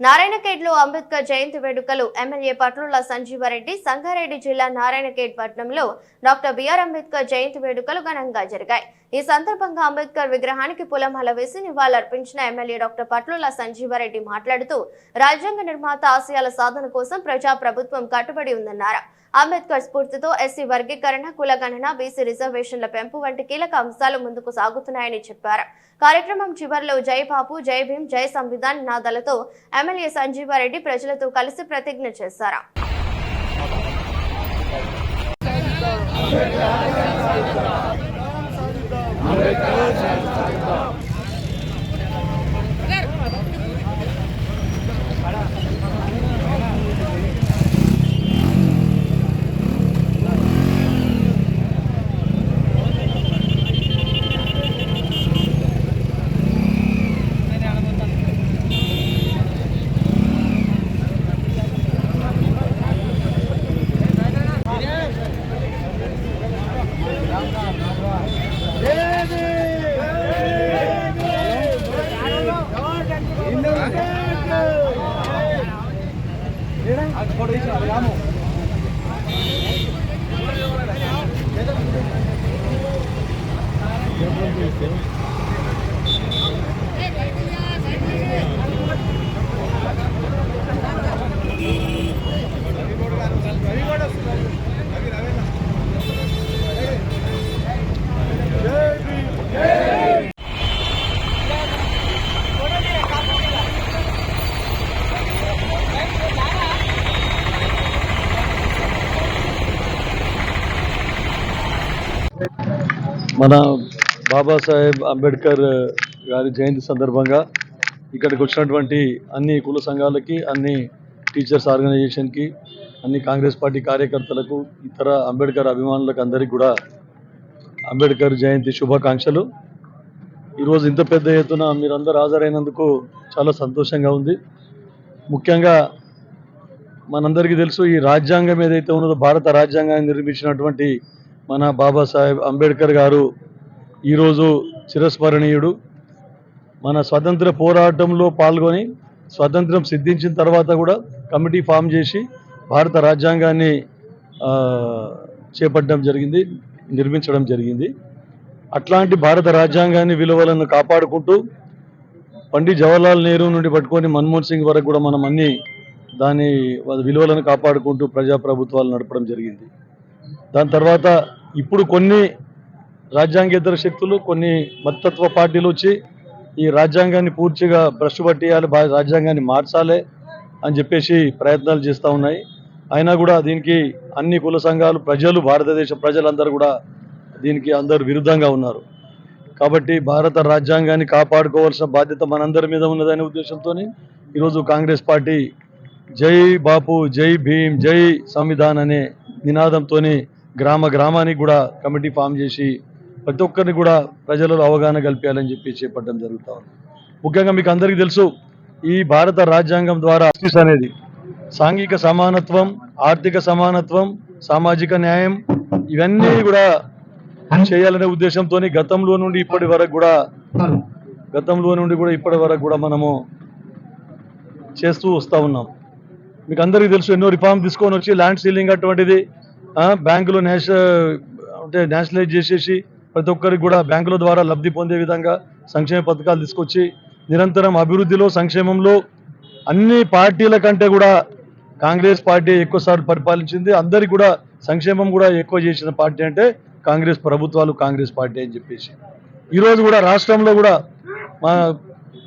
నారాయణఖేడ్లో అంబేద్కర్ జయంతి వేడుకలు ఎమ్మెల్యే పట్లుల సంజీవారెడ్డి సంగారెడ్డి జిల్లా నారాయణఖేడ్ పట్టణంలో డాక్టర్ బిఆర్ అంబేద్కర్ జయంతి వేడుకలు ఘనంగా జరిగాయి. ఈ సందర్భంగా అంబేద్కర్ విగ్రహానికి పూలమాల వేసి నివాళులర్పించిన ఎమ్మెల్యే డాక్టర్ పట్లుల సంజీవారెడ్డి మాట్లాడుతూ రాజ్యాంగ నిర్మాత ఆశయాల సాధన కోసం ప్రజా ప్రభుత్వం కట్టుబడి ఉందన్నారు. అంబేద్కర్ స్ఫూర్తితో ఎస్సీ వర్గీకరణ కులగణన బీసీ రిజర్వేషన్ల పెంపు వంటి కీలక అంశాలు ముందుకు సాగుతున్నాయని చెప్పారు. కార్యక్రమం చివరిలో జై బాపు జై భీమ్ జై సంవిధాన్ నాదలతో ఎమ్మెల్యే సంజీవారెడ్డి ప్రజలతో కలిసి ప్రతిజ్ఞ చేశారు. America. మన బాబాసాహెబ్ అంబేద్కర్ గారి జయంతి సందర్భంగా ఇక్కడికి వచ్చినటువంటి అన్ని కుల సంఘాలకి అన్ని టీచర్స్ ఆర్గనైజేషన్కి అన్ని కాంగ్రెస్ పార్టీ కార్యకర్తలకు ఇతర అంబేద్కర్ అభిమానులకు అందరికీ కూడా అంబేద్కర్ జయంతి శుభాకాంక్షలు. ఈరోజు ఇంత పెద్ద ఎత్తున మీరందరూ హాజరైనందుకు చాలా సంతోషంగా ఉంది. ముఖ్యంగా మనందరికీ తెలుసు ఈ రాజ్యాంగం ఏదైతే ఉన్నదో భారత రాజ్యాంగాన్ని నిర్మించినటువంటి మన బాబాసాహెబ్ అంబేద్కర్ గారు ఈరోజు చిరస్మరణీయుడు. మన స్వతంత్ర పోరాటంలో పాల్గొని స్వతంత్రం సిద్ధించిన తర్వాత కూడా కమిటీ ఫామ్ చేసి భారత రాజ్యాంగాన్ని చేపట్టడం జరిగింది నిర్మించడం జరిగింది. అట్లాంటి భారత రాజ్యాంగాన్ని విలువలను కాపాడుకుంటూ పండిత్ జవహర్లాల్ నెహ్రూ నుండి పట్టుకొని మన్మోహన్ సింగ్ వరకు కూడా మనం అన్ని దాని విలువలను కాపాడుకుంటూ ప్రజాప్రభుత్వాలు నడపడం జరిగింది. దాని తర్వాత ఇప్పుడు కొన్ని రాజ్యాంగేతర శక్తులు కొన్ని మతత్వ పార్టీలు వచ్చి ఈ రాజ్యాంగాన్ని పూర్తిగా భ్రష్టు పట్టేయాలి రాజ్యాంగాన్ని మార్చాలి అని చెప్పేసి ప్రయత్నాలు చేస్తూ ఉన్నాయి. అయినా కూడా దీనికి అన్ని కుల సంఘాలు ప్రజలు భారతదేశ ప్రజలందరూ కూడా దీనికి అందరు విరుద్ధంగా ఉన్నారు. కాబట్టి భారత రాజ్యాంగాన్ని కాపాడుకోవాల్సిన బాధ్యత మనందరి మీద ఉన్నదనే ఉద్దేశంతో ఈరోజు కాంగ్రెస్ పార్టీ జై బాపు జై భీమ్ జై సంవిధాన్ అనే నినాదంతో గ్రామ గ్రామానికి కూడా కమిటీ ఫామ్ చేసి ప్రతి ఒక్కరిని కూడా ప్రజలలో అవగాహన కల్పించాలని చెప్పి చేపట్టడం జరుగుతూ ఉంది. ముఖ్యంగా మీకు అందరికీ తెలుసు ఈ భారత రాజ్యాంగం ద్వారా justice అనేది సాంఘిక సమానత్వం ఆర్థిక సమానత్వం సామాజిక న్యాయం ఇవన్నీ కూడా చేయాలనే ఉద్దేశంతో గతంలో నుండి ఇప్పటి వరకు కూడా గతంలో నుండి కూడా ఇప్పటి వరకు కూడా మనము చేస్తూ వస్తూ ఉన్నాం. మీకు అందరికీ తెలుసు ఎన్నో రిఫార్మ్ తీసుకొని వచ్చి ల్యాండ్ సీలింగ్ అటువంటిది బ్యాంకులో నేష అంటే నేషనలైజ్ చేసేసి ప్రతి ఒక్కరికి కూడా బ్యాంకుల ద్వారా లబ్ధి పొందే విధంగా సంక్షేమ పథకాలు తీసుకొచ్చి నిరంతరం అభివృద్ధిలో సంక్షేమంలో అన్ని పార్టీల కంటే కూడా కాంగ్రెస్ పార్టీ ఎక్కువసార్లు పరిపాలించింది. అందరికి కూడా సంక్షేమం కూడా ఎక్కువ చేసిన పార్టీ అంటే కాంగ్రెస్ ప్రభుత్వాలు కాంగ్రెస్ పార్టీ అని చెప్పేసి. ఈరోజు కూడా రాష్ట్రంలో కూడా మా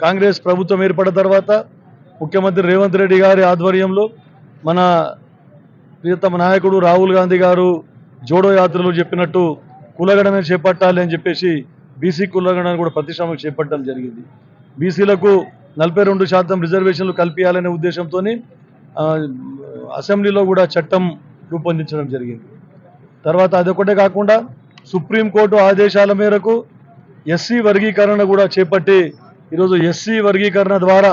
కాంగ్రెస్ ప్రభుత్వం ఏర్పడిన తర్వాత ముఖ్యమంత్రి రేవంత్ రెడ్డి గారి ఆధ్వర్యంలో మన ప్రియతమ నాయకుడు రాహుల్ గాంధీ గారు జోడో యాత్రలు చెప్పినట్టు కులగణన చేపట్టాలి అని చెప్పేసి బీసీ కులగణన కూడా ప్రతిష్టామం చేపట్టడం జరిగింది. బీసీలకు నలభై రెండు శాతం రిజర్వేషన్లు కల్పించాలనే ఉద్దేశంతో అసెంబ్లీలో కూడా చట్టం రూపొందించడం జరిగింది. తర్వాత అదొకటే కాకుండా సుప్రీంకోర్టు ఆదేశాల మేరకు ఎస్సీ వర్గీకరణ కూడా చేపట్టి ఈరోజు ఎస్సీ వర్గీకరణ ద్వారా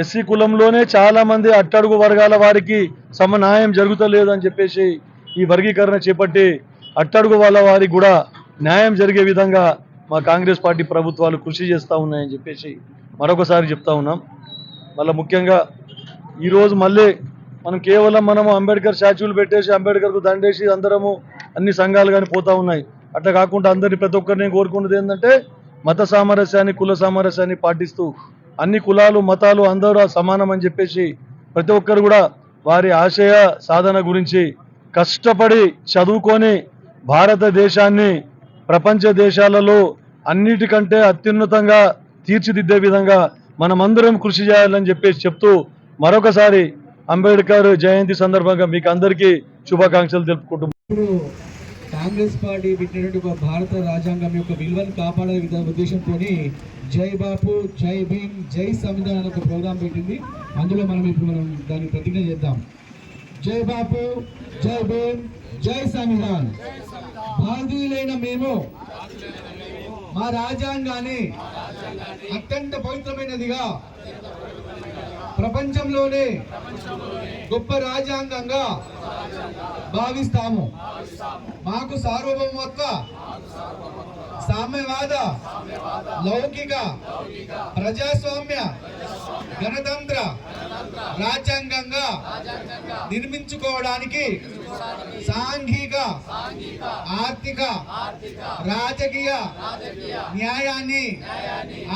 ఎస్సీ కులంలోనే చాలామంది అట్టడుగు వర్గాల వారికి సమన్యాయం జరుగుతలేదు అని చెప్పేసి ఈ వర్గీకరణ చేపట్టి అట్టడుగు వాళ్ళ వారికి కూడా న్యాయం జరిగే విధంగా మా కాంగ్రెస్ పార్టీ ప్రభుత్వాలు కృషి చేస్తూ ఉన్నాయని చెప్పేసి మరొకసారి చెప్తా ఉన్నాం. మళ్ళీ ముఖ్యంగా ఈరోజు మళ్ళీ మనం కేవలం మనము అంబేద్కర్ స్టాచ్యూలు పెట్టేసి అంబేద్కర్కు దండేసి అందరము అన్ని సంఘాలు కానీ పోతా ఉన్నాయి. అట్లా కాకుండా అందరినీ ప్రతి ఒక్కరిని కోరుకున్నది ఏంటంటే మత సామరస్యాన్ని కుల సామరస్యాన్ని పాటిస్తూ అన్ని కులాలు మతాలు అందరూ సమానం అని చెప్పేసి ప్రతి ఒక్కరు కూడా వారి ఆశయ సాధన గురించి కష్టపడి చదువుకొని భారతదేశాన్ని ప్రపంచ దేశాలలో అన్నిటికంటే అత్యున్నతంగా తీర్చిదిద్దే విధంగా మనమందరం కృషి చేయాలని చెప్పేసి చెప్తూ మరొకసారి అంబేద్కర్ జయంతి సందర్భంగా మీకు అందరికీ శుభాకాంక్షలు తెలుపుకుంటున్నాను ఇప్పుడు కాంగ్రెస్ పార్టీ పెట్టినటువంటి ఒక భారత రాజ్యాంగం యొక్క విలువను కాపాడే ఉద్దేశంతో జై బాపు జై భీమ్ జై సంవిధానం ఒక ప్రోగ్రాం పెట్టింది. అందులో మనం ఇప్పుడు మనం దాన్ని ప్రతిజ్ఞ చేద్దాం. జై బాపు జై భీమ్ జై సంవిధాన్. భారతీయులైన మేము. మా రాజ్యాంగాన్ని అత్యంత పవిత్రమైనదిగా ప్రపంచంలోనే గొప్ప రాజ్యాంగంగా భావిస్తాము. మాకు సార్వభౌమత్వ సామ్యవాద లౌకిక ప్రజాస్వామ్య గణతంత్ర రాజ్యాంగంగా నిర్మించుకోవడానికి సాంఘిక ఆర్థిక రాజకీయ న్యాయాన్ని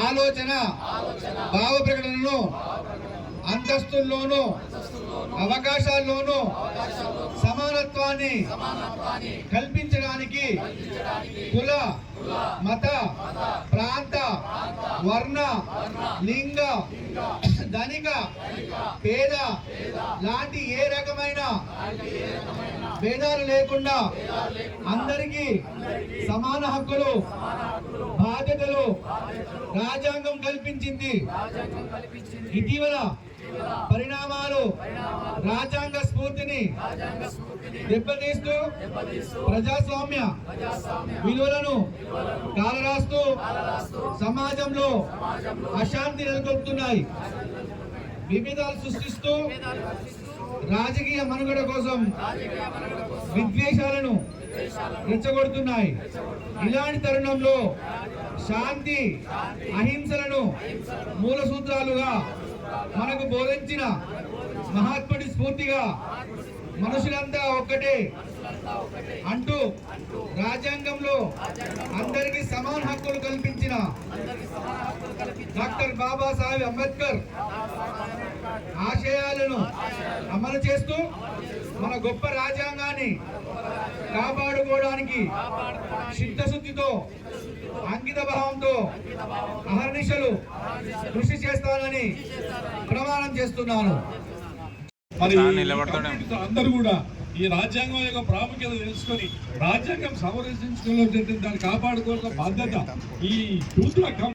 ఆలోచన భావ ప్రకటనను అంతస్తుల్లోనూ అవకాశాల్లోనూ సమానత్వాన్ని కల్పించడానికి కుల మత ప్రాంత వర్ణ లింగ ధనిక పేద లాంటి ఏ రకమైన భేదాలు లేకుండా అందరికీ సమాన హక్కులు బాధ్యతలు రాజ్యాంగం కల్పించింది. ఇటీవల పరిణామాలు రాజ్యాంగ స్ఫూర్తిని దెబ్బతీస్తూ ప్రజాస్వామ్య విలువలను కాలరాస్తూ సమాజంలో అశాంతి నెలకొల్పుతున్నాయి. విభేదాలు సృష్టిస్తూ రాజకీయ మనుగడ కోసం విద్వేషాలను రెచ్చగొడుతున్నాయి. ఇలాంటి తరుణంలో శాంతి అహింసలను మూల సూత్రాలుగా మనకు బోధించిన మహాత్ముడి స్ఫూర్తిగా మనుషులంతా ఒక్కటే అంటూ రాజ్యాంగంలో అందరికీ సమాన హక్కులు కల్పించిన డాక్టర్ బాబాసాహెబ్ అంబేద్కర్ ఆశయాలను అమలు చేస్తూ మన గొప్ప రాజ్యాంగాన్ని కాపాడుకోవడానికి చిత్తశుద్ధితో అంకిత భావంతో అహర్నిశలు కృషి చేస్తానని ప్రమాణం చేస్తున్నాను. మరి అందరూ కూడా ఈ రాజ్యాంగం యొక్క ప్రాముఖ్యత తెలుసుకొని రాజ్యాంగం సంరక్షించుకోవాల్సిన దాన్ని కాపాడుకోవాల్సిన బాధ్యత ఈ టూత్ల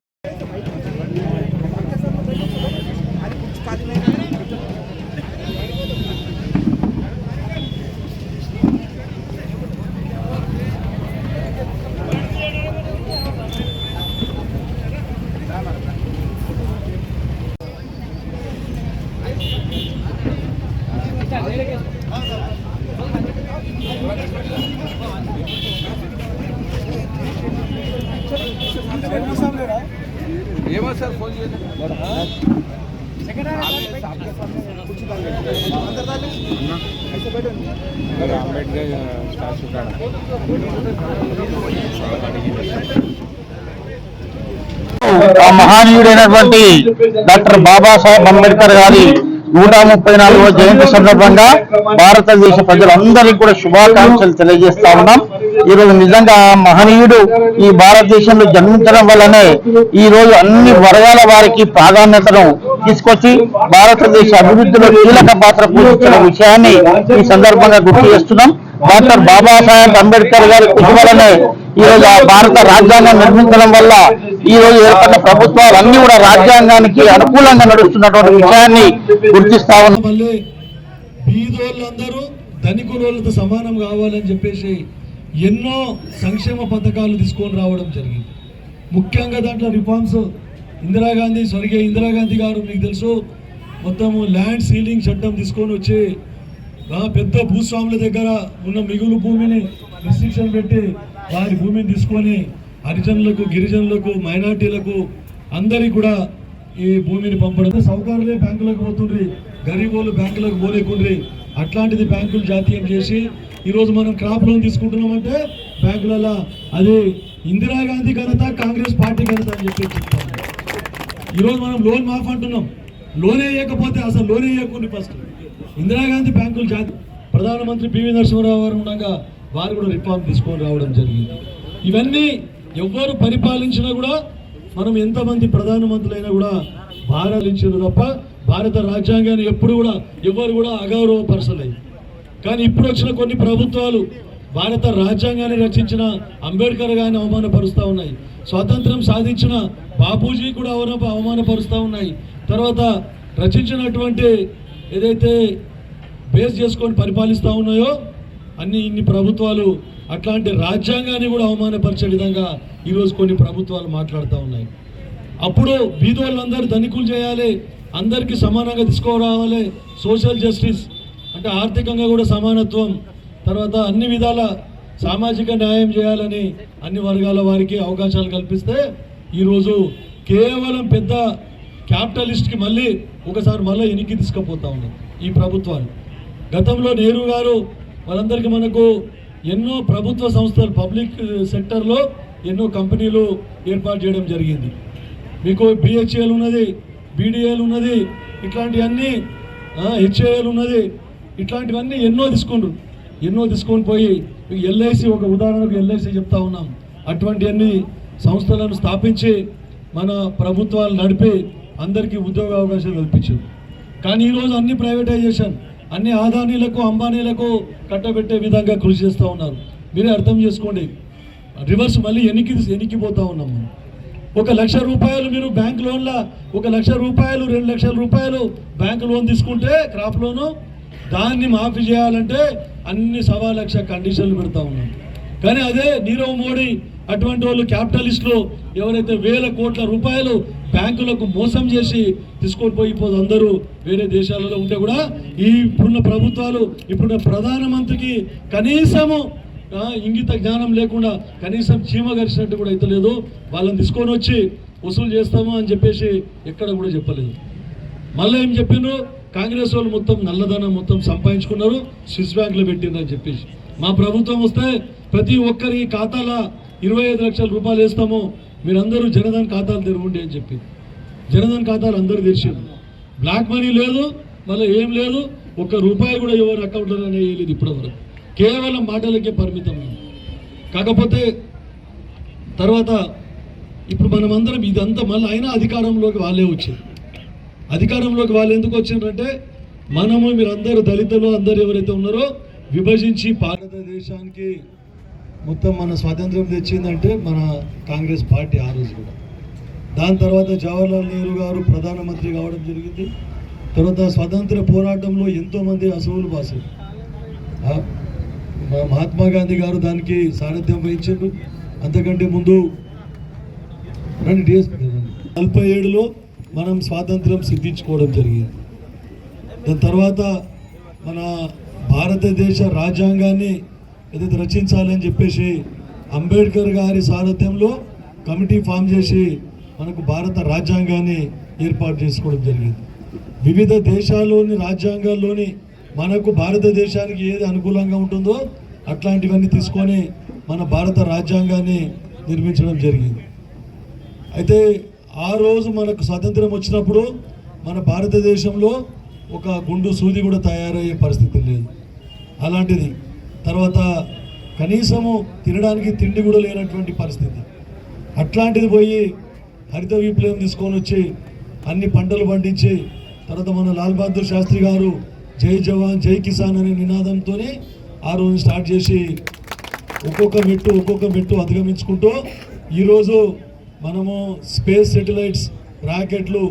కం ఆ మహానీయుడైనటువంటి డాక్టర్ బాబాసాహెబ్ అంబేద్కర్ గారి నూట ముప్పై నాలుగవ జయంతి సందర్భంగా భారతదేశ ప్రజలందరికీ కూడా శుభాకాంక్షలు తెలియజేస్తా ఉన్నాం. ఈ రోజు నిజంగా మహనీయుడు ఈ భారతదేశంలో జన్మించడం వల్లనే ఈ రోజు అన్ని వర్గాల వారికి ప్రాధాన్యతను తీసుకొచ్చి భారతదేశ అభివృద్ధిలో కీలక పాత్ర పోషించిన విషయాన్ని ఈ సందర్భంగా గుర్తు చేస్తున్నాం. డాక్టర్ బాబాసాహెబ్ అంబేద్కర్ గారి కృషి ఈరోజు భారత రాజ్యాంగం నిర్మించడం వల్ల ఈ రోజు ఏర్పడిన ప్రభుత్వాలు అన్ని కూడా రాజ్యాంగానికి అనుకూలంగా నడుస్తున్నటువంటి విషయాన్ని గుర్తిస్తా ఉన్నాం బీదోళ్ళందరూ ధనికులతో సమానం కావాలని చెప్పేసి ఎన్నో సంక్షేమ పథకాలు తీసుకొని రావడం జరిగింది. ముఖ్యంగా దాంట్లో రిఫార్మ్స్ ఇందిరాగాంధీ స్వర్గీయ ఇందిరాగాంధీ గారు మీకు తెలుసు మొత్తము ల్యాండ్ సీలింగ్ చట్టం తీసుకొని వచ్చి పెద్ద భూస్వాముల దగ్గర ఉన్న మిగులు భూమిని రిస్ట్రిక్షన్ పెట్టి వారి భూమిని తీసుకొని హరిజనులకు గిరిజనులకు మైనార్టీలకు అందరికీ కూడా ఈ భూమిని పంపడం. సౌకర్యాలే బ్యాంకులకు పోతుండ్రి గరీబోళ్ళు బ్యాంకులకు పోలేకుండ్రి అట్లాంటిది బ్యాంకులు జాతీయం చేసి ఈరోజు మనం క్రాప్ లోన్ తీసుకుంటున్నామంటే బ్యాంకులలో అది ఇందిరాగాంధీ ఘనత కాంగ్రెస్ పార్టీ ఘనత అని చెప్పి చెప్తాం ఈరోజు మనం లోన్ మాఫ్ అంటున్నాం. లోన్ వేయకపోతే అసలు లోన్ వేయకుండా ఫస్ట్ ఇందిరాగాంధీ బ్యాంకులు జాతి ప్రధానమంత్రి పివి నరసింహరావు గారు ఉండగా వారు కూడా రిఫార్మ్ తీసుకొని రావడం జరిగింది. ఇవన్నీ ఎవ్వరు పరిపాలించినా కూడా మనం ఎంతమంది ప్రధానమంత్రులైనా కూడా భారతించారు తప్ప భారత రాజ్యాంగాన్ని ఎప్పుడు కూడా ఎవరు కూడా అగౌరవపరచలేదు కానీ ఇప్పుడు వచ్చిన కొన్ని ప్రభుత్వాలు భారత రాజ్యాంగాన్ని రచించిన అంబేద్కర్ గారిని అవమానపరుస్తూ ఉన్నాయి. స్వాతంత్రం సాధించిన బాపూజీ కూడా అవన అవమానపరుస్తూ ఉన్నాయి. తర్వాత రచించినటువంటి ఏదైతే బేస్ చేసుకొని పరిపాలిస్తూ ఉన్నాయో అన్ని ఇన్ని ప్రభుత్వాలు అట్లాంటి రాజ్యాంగాన్ని కూడా అవమానపరిచే విధంగా ఈరోజు కొన్ని ప్రభుత్వాలు మాట్లాడుతూ ఉన్నాయి. అప్పుడు బీదోళ్ళందరూ ధనికులు చేయాలి అందరికీ సమానంగా తీసుకురావాలి సోషల్ జస్టిస్ అంటే ఆర్థికంగా కూడా సమానత్వం తర్వాత అన్ని విధాల సామాజిక న్యాయం చేయాలని అన్ని వర్గాల వారికి అవకాశాలు కల్పిస్తే ఈరోజు కేవలం పెద్ద క్యాపిటలిస్ట్కి మళ్ళీ ఒకసారి మళ్ళీ వెనక్కి తీసుకుపోతా ఉన్నాయి ఈ ప్రభుత్వాలు. గతంలో నెహ్రూ గారు వాళ్ళందరికీ మనకు ఎన్నో ప్రభుత్వ సంస్థలు పబ్లిక్ uh, సెక్టర్లో ఎన్నో కంపెనీలు ఏర్పాటు చేయడం జరిగింది. మీకు బిహెచ్ఎల్ ఉన్నది బీడీఎల్ ఉన్నది ఇట్లాంటివన్నీ హెచ్ఏఎల్ ఉన్నది ఇట్లాంటివన్నీ ఎన్నో తీసుకుండ్రు. ఎన్నో తీసుకొని పోయి ఎల్ఐసి ఒక ఉదాహరణకు ఎల్ఐసి చెప్తా ఉన్నాం. అటువంటివన్నీ సంస్థలను స్థాపించి మన ప్రభుత్వాలు నడిపి అందరికీ ఉద్యోగ అవకాశాలు కల్పించారు. కానీ ఈరోజు అన్ని ప్రైవేటైజేషన్ అన్ని ఆదానీలకు అంబానీలకు కట్టబెట్టే విధంగా కృషి చేస్తూ ఉన్నారు. మీరే అర్థం చేసుకోండి. రివర్స్ మళ్ళీ ఎనికి ఎనికిపోతూ ఉన్నాం మనం. ఒక లక్ష రూపాయలు మీరు బ్యాంక్ లోన్ల ఒక లక్ష రూపాయలు రెండు లక్షల రూపాయలు బ్యాంక్ లోన్ తీసుకుంటే క్రాప్ లోను దాన్ని మాఫీ చేయాలంటే అన్ని సవా లక్ష కండిషన్లు పెడతా ఉన్నాం. కానీ అదే నీరవ్ మోడీ అటువంటి వాళ్ళు క్యాపిటలిస్టులు ఎవరైతే వేల కోట్ల రూపాయలు బ్యాంకులకు మోసం చేసి తీసుకొని పోయి ఇప్పుడు అందరూ వేరే దేశాలలో ఉంటే కూడా ఈ ఇప్పుడున్న ప్రభుత్వాలు ఇప్పుడున్న ప్రధానమంత్రికి కనీసము ఇంగిత జ్ఞానం లేకుండా కనీసం చీమ గరిచినట్టు కూడా అయితే లేదు వాళ్ళని తీసుకొని వచ్చి వసూలు చేస్తాము అని చెప్పేసి ఎక్కడ కూడా చెప్పలేదు. మళ్ళీ ఏం చెప్పిండ్రు? కాంగ్రెస్ వాళ్ళు మొత్తం నల్లధనం మొత్తం సంపాదించుకున్నారు స్విస్ బ్యాంక్లో పెట్టిండ్రు అని చెప్పేసి. మా ప్రభుత్వం వస్తే ప్రతి ఒక్కరి ఖాతాల ఇరవై ఐదు లక్షల రూపాయలు వేస్తాము. మీరందరూ జనధన్ ఖాతాలు తెరవండి అని చెప్పి. జనధన్ ఖాతాలు అందరూ తెరిచారు బ్లాక్ మనీ లేదు మళ్ళీ ఏం లేదు ఒక్క రూపాయి కూడా ఎవరు అకౌంట్లో వేయలేదు ఇప్పటివరకు. కేవలం మాటలకే పరిమితం కాకపోతే తర్వాత ఇప్పుడు మనమందరం ఇదంతా మళ్ళీ అయినా అధికారంలోకి వాళ్ళే వచ్చారు. అధికారంలోకి వాళ్ళు ఎందుకు వచ్చారంటే మనము మీరందరూ దళితులు అందరు ఎవరైతే ఉన్నారో విభజించి భారతదేశానికి మొత్తం మన స్వాతంత్రం తెచ్చిందంటే మన కాంగ్రెస్ పార్టీ ఆ రోజు కూడా. దాని తర్వాత జవహర్లాల్ నెహ్రూ గారు ప్రధానమంత్రి కావడం జరిగింది. తర్వాత స్వతంత్ర పోరాటంలో ఎంతోమంది అసవులు బాసారు మహాత్మా గాంధీ గారు దానికి సారథ్యం వహించారు అంతకంటే ముందు రండి డేస్ నలభై ఏడులో మనం స్వాతంత్రం సిద్ధించుకోవడం జరిగింది. దాని తర్వాత మన భారతదేశ రాజ్యాంగాన్ని ఇది రచించాలని చెప్పేసి అంబేద్కర్ గారి సారథ్యంలో కమిటీ ఫామ్ చేసి మనకు భారత రాజ్యాంగాన్ని ఏర్పాటు చేసుకోవడం జరిగింది. వివిధ దేశాల్లోని రాజ్యాంగాల్లోని మనకు భారతదేశానికి ఏది అనుకూలంగా ఉంటుందో అట్లాంటివన్నీ తీసుకొని మన భారత రాజ్యాంగాన్ని నిర్మించడం జరిగింది. అయితే ఆ రోజు మనకు స్వాతంత్రం వచ్చినప్పుడు మన భారతదేశంలో ఒక గుండు సూది కూడా తయారయ్యే పరిస్థితి లేదు. అలాంటిది తర్వాత కనీసము తినడానికి తిండి కూడా లేనటువంటి పరిస్థితి. అట్లాంటిది పోయి హరిత విప్లవం తీసుకొని వచ్చి అన్ని పంటలు పండించి తర్వాత మన లాల్ బహదూర్ శాస్త్రి గారు జై జవాన్ జై కిసాన్ అనే నినాదంతోనే ఆ రోజు స్టార్ట్ చేసి ఒక్కొక్క మెట్టు ఒక్కొక్క మెట్టు అధిగమించుకుంటూ ఈరోజు మనము స్పేస్ సెటిలైట్స్ రాకెట్లు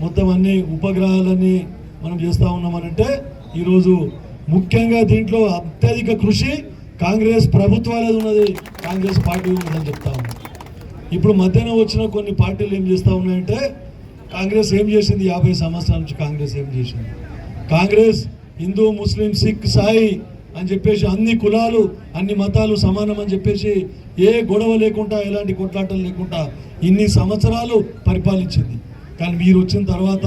మొత్తం అన్ని ఉపగ్రహాలన్నీ మనం చేస్తూ ఉన్నామనంటే ఈరోజు ముఖ్యంగా దీంట్లో అత్యధిక కృషి కాంగ్రెస్ ప్రభుత్వాలది ఉన్నది. కాంగ్రెస్ పార్టీ ఉన్నదని చెప్తా ఇప్పుడు మధ్యాహ్నం వచ్చిన కొన్ని పార్టీలు ఏం చేస్తూ ఉన్నాయంటే కాంగ్రెస్ ఏం చేసింది? యాభై సంవత్సరాల నుంచి కాంగ్రెస్ ఏం చేసింది? కాంగ్రెస్ హిందూ ముస్లిం సిక్ సాయి అని చెప్పేసి అన్ని కులాలు అన్ని మతాలు సమానం అని చెప్పేసి ఏ గొడవ లేకుండా ఎలాంటి కొట్లాటలు లేకుండా ఇన్ని సంవత్సరాలు పరిపాలించింది. కానీ మీరు వచ్చిన తర్వాత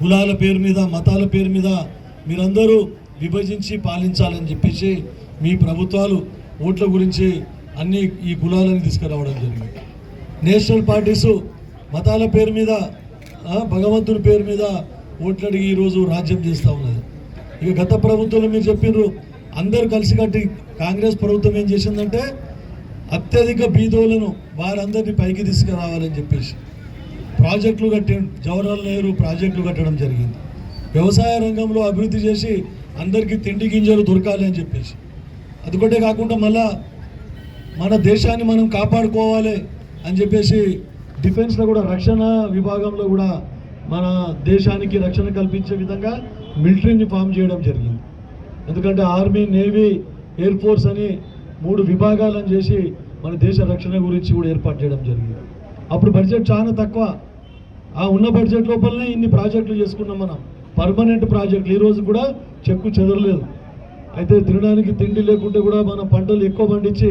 కులాల పేరు మీద మతాల పేరు మీద మీరందరూ విభజించి పాలించాలని చెప్పేసి మీ ప్రభుత్వాలు ఓట్ల గురించి అన్ని ఈ కులాలను తీసుకురావడం జరిగింది. నేషనల్ పార్టీస్ మతాల పేరు మీద ఆ, భగవంతుని పేరు మీద ఓట్లు అడిగి ఈరోజు రాజ్యం చేస్తూ ఉన్నది. ఇక గత ప్రభుత్వంలో మీరు చెప్పినారు అందరూ కలిసికట్టి కాంగ్రెస్ ప్రభుత్వం ఏం చేసిందంటే అత్యధిక బీదోలను వారందరినీ పైకి తీసుకురావాలని చెప్పేసి ప్రాజెక్టులు కట్టి జవహర్లాల్ నెహ్రూ ప్రాజెక్టులు కట్టడం జరిగింది. వ్యవసాయ రంగంలో అభివృద్ధి చేసి అందరికీ తిండి గింజలు దొరకాలి అని చెప్పేసి. అదొకటే కాకుండా మళ్ళా మన దేశాన్ని మనం కాపాడుకోవాలి అని చెప్పేసి డిఫెన్స్లో కూడా రక్షణ విభాగంలో కూడా మన దేశానికి రక్షణ కల్పించే విధంగా మిలిటరీని ఫామ్ చేయడం జరిగింది. ఎందుకంటే ఆర్మీ నేవీ ఎయిర్ ఫోర్స్ అని మూడు విభాగాలను చేసి మన దేశ రక్షణ గురించి కూడా ఏర్పాటు చేయడం జరిగింది. అప్పుడు బడ్జెట్ చాలా తక్కువ. ఆ ఉన్న బడ్జెట్ లోపలనే ఇన్ని ప్రాజెక్టులు చేసుకున్నాం మనం. పర్మనెంట్ ప్రాజెక్టులు. ఈ రోజు కూడా చెక్కు చెదరలేదు. అయితే తినడానికి తిండి లేకుంటే కూడా మనం పంటలు ఎక్కువ పండించి